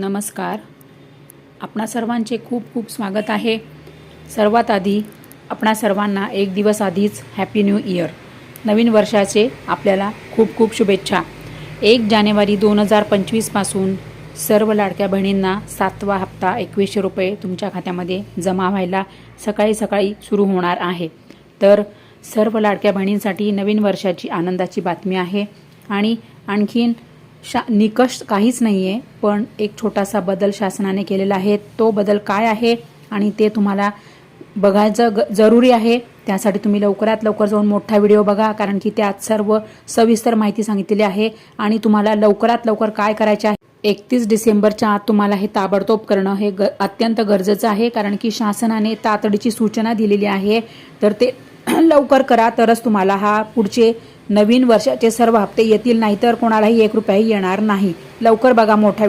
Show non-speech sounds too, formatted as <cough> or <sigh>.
नमस्कार. आपणा सर्वांचे खूप खूप स्वागत आहे. सर्वात आधी आपणा सर्वांना एक दिवस आधीच हॅपी न्यू इयर नवीन वर्षाचे आपल्याला खूप खूप शुभेच्छा. एक जानेवारी दोन हजार पंचवीसपासून सर्व लाडक्या बहिणींना सातवा हप्ता एकवीसशे रुपये तुमच्या खात्यामध्ये जमा व्हायला सकाळी सकाळी सुरू होणार आहे. तर सर्व लाडक्या बहिणींसाठी नवीन वर्षाची आनंदाची बातमी आहे आणि आणखीन शा निकष काहीच नाही आहे पण एक छोटासा बदल शासनाने केलेला आहे. तो बदल काय आहे आणि ते तुम्हाला बघायचं ग जरुरी आहे त्यासाठी तुम्ही लवकरात लवकर जाऊन मोठा व्हिडिओ बघा कारण की त्यात सर्व सविस्तर माहिती सांगितलेली आहे आणि तुम्हाला लवकरात लवकर काय करायचे आहे? एकतीस डिसेंबरच्या आत तुम्हाला हे ताबडतोब करणं हे ग अत्यंत गरजेचं आहे कारण की शासनाने तातडीची सूचना दिलेली आहे. तर ते <clears throat> लवकर करा तरच तुम्हाला हा पुढचे नवीन वर्षाचे सर्व हप्ते येतील नाहीतर कोणालाही एक रुपयाही येणार नाही. लवकर बघा मोठ्या